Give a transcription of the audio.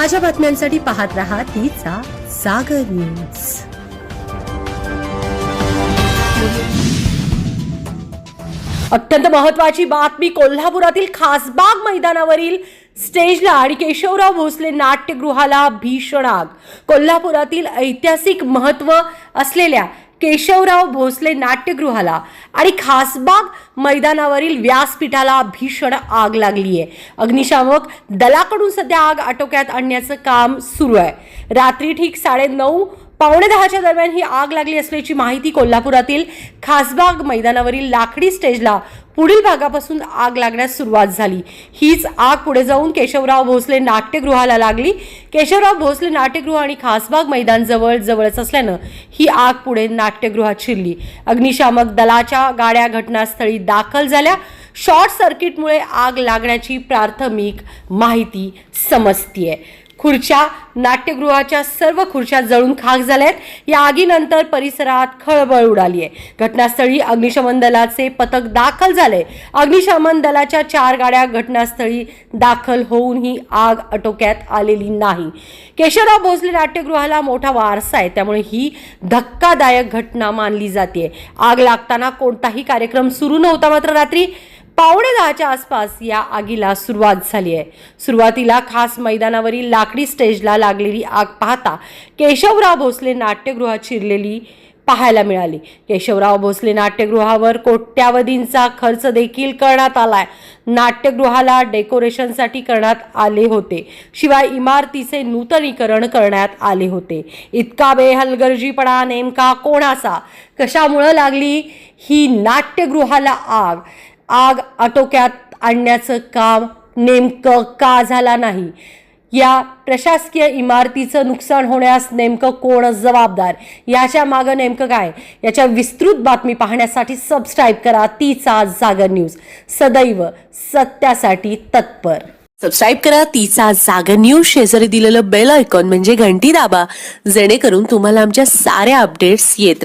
ताज्या बातम्यांसाठी पाहत रहा तिचा सागर न्यूज. अत्यंत महत्वाची बातमी कोल्हापुरातील खासबाग मैदानावरील स्टेजला आणि केशवराव भोसले नाट्यगृहाला भीषण आग. कोल्हापुरातील ऐतिहासिक महत्त्व असलेल्या केशवराव भोसले नाट्यगृहाला आणि खासबाग मैदानावरील व्यासपीठाला भीषण आग लागली आहे. अग्निशामक दलाकडून सध्या आग आटोक्यात आणण्याचं काम सुरू आहे. रात्री ठीक साडे नऊ पावणे दहाच्या दरम्यान ही आग लागली असल्याची माहिती कोल्हापुरातील खासबाग मैदानावरील लाकडी स्टेजला पुढील भागापासून आग लागण्यास सुरुवात झाली. हीच आग पुढे जाऊन केशवराव भोसले नाट्यगृहाला लागली. केशवराव भोसले नाट्यगृह आणि खासबाग मैदान जवळ जवळच असल्यानं ही आग पुढे नाट्यगृहात शिरली. अग्निशामक दलाच्या गाड्या घटनास्थळी दाखल झाल्या. शॉर्ट सर्किटमुळे आग लागण्याची प्राथमिक माहिती समजतीये. खुर्च्या नाट्यगृहाच्या सर्व खुर्च्या जळून खाक झाल्यात. या आगीनंतर परिसरात खळबळ उडाली आहे घटनास्थळी अग्निशमन दलाचे पथक दाखल झाले. अग्निशमन दलाच्या चार गाड्या घटनास्थळी दाखल होऊन ही आग आटोक्यात आलेली नाही. केशवराव भोसले नाट्यगृहाला मोठा वारसा आहे. त्यामुळे ही धक्कादायक घटना मानली जाते आग लागताना कोणताही कार्यक्रम सुरू नव्हता मात्र रात्री पावणे दहाच्या आसपास या आगीला सुरुवात झाली आहे. सुरुवातीला खास मैदानावरील लाकडी स्टेजला लागलेली आग पाहता केशवराव भोसले नाट्यगृहात शिरलेली पाहायला मिळाली. केशवराव भोसले नाट्यगृहावर कोट्यावधींचा खर्च देखील करण्यात आलाय. नाट्यगृहाला डेकोरेशनसाठी करण्यात आले होते. शिवाय इमारतीचे नूतनीकरण करण्यात आले होते. इतका बेहलगर्जीपणा नेमका कोणाचा? कशामुळं लागली ही नाट्यगृहाला आग? आग आटोक्यात आणण्याचं काम नेमकं का झाला नाही? या प्रशासकीय इमारतीचं नुकसान होण्यास नेमकं कोण जबाबदार? याच्या मागं नेमकं काय? याच्या विस्तृत बातमी पाहण्यासाठी सबस्क्राईब करा तीचा जागर न्यूज सदैव सत्यासाठी तत्पर. सबस्क्राईब करा तीचा जागर न्यूज शेजारी दिलेलं बेल आयकॉन म्हणजे घंटी दाबा. जेणेकरून तुम्हाला आमच्या साऱ्या अपडेट्स येत